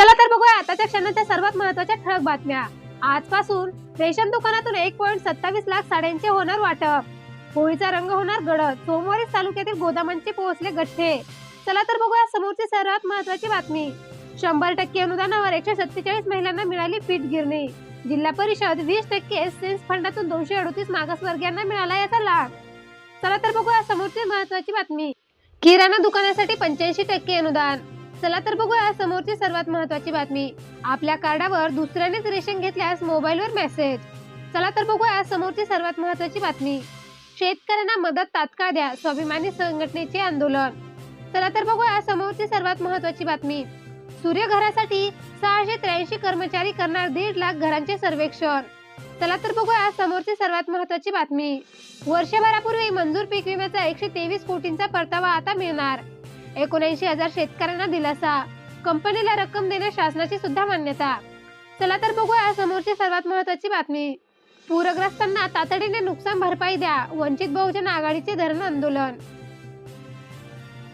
चला तर बघूया आताच्या क्षणाच्या सर्वात महत्त्वाच्या ठळक बातम्या. आजपासून रेशन दुकानातून एक पॉईंट सत्तावीस लाख साड्यांचे होणार वाटप. होळीचा रंग होणार गडद. सोमवारीच तालुक्यातील गोदामांचे पोहोचले गठ्ठे. चला तर बघूया समोरची सर्वात महत्वाची बातमी. शंभर टक्के अनुदानावर एकशे सत्तेचाळीस महिलांना मिळाली पीठ गिरणी. जिल्हा परिषद वीस टक्के सेन्स फंडातून दोनशे अडतीस मागासवर्गीयांना मिळाला याचा लाभ. चला तर बघूया समोरची महत्वाची बातमी. किराणा दुकानासाठी पंच्याऐंशी टक्के अनुदान. चला तर बघूया समोरची सर्वात महत्वाची बातमी. आपल्या कार्डावर दुसऱ्यानेच रेशन घेतल्यास मोबाईलवर मेसेज. चला तर बघूया समोरची सर्वात महत्वाची बातमी. शेतकऱ्यांना मदत तात्काळ द्या स्वाभिमानी संघटनेचे आंदोलन. चला तर बघूया समोरची सर्वात महत्वाची बातमी. सूर्यघरासाठी सहाशे त्र्याऐंशी कर्मचारी करणार दीड लाख घरांचे सर्वेक्षण. चला तर बघूया समोरची सर्वात महत्वाची बातमी. वर्षभरापूर्वी मंजूर पीक विम्याचा एकशे तेवीस कोटींचा परतावा आता मिळणार. एकोणऐंशी हजार शेतकऱ्यांना दिलासा. कंपनीला रक्कम देणे शासनाची सुद्धा मान्यता. चला तर बघूया समोरची सर्वात महत्वाची बातमी. पूरग्रस्तांना तातडीने नुकसान भरपाई द्या. वंचित बहुजन आघाडीचे धरण आंदोलन.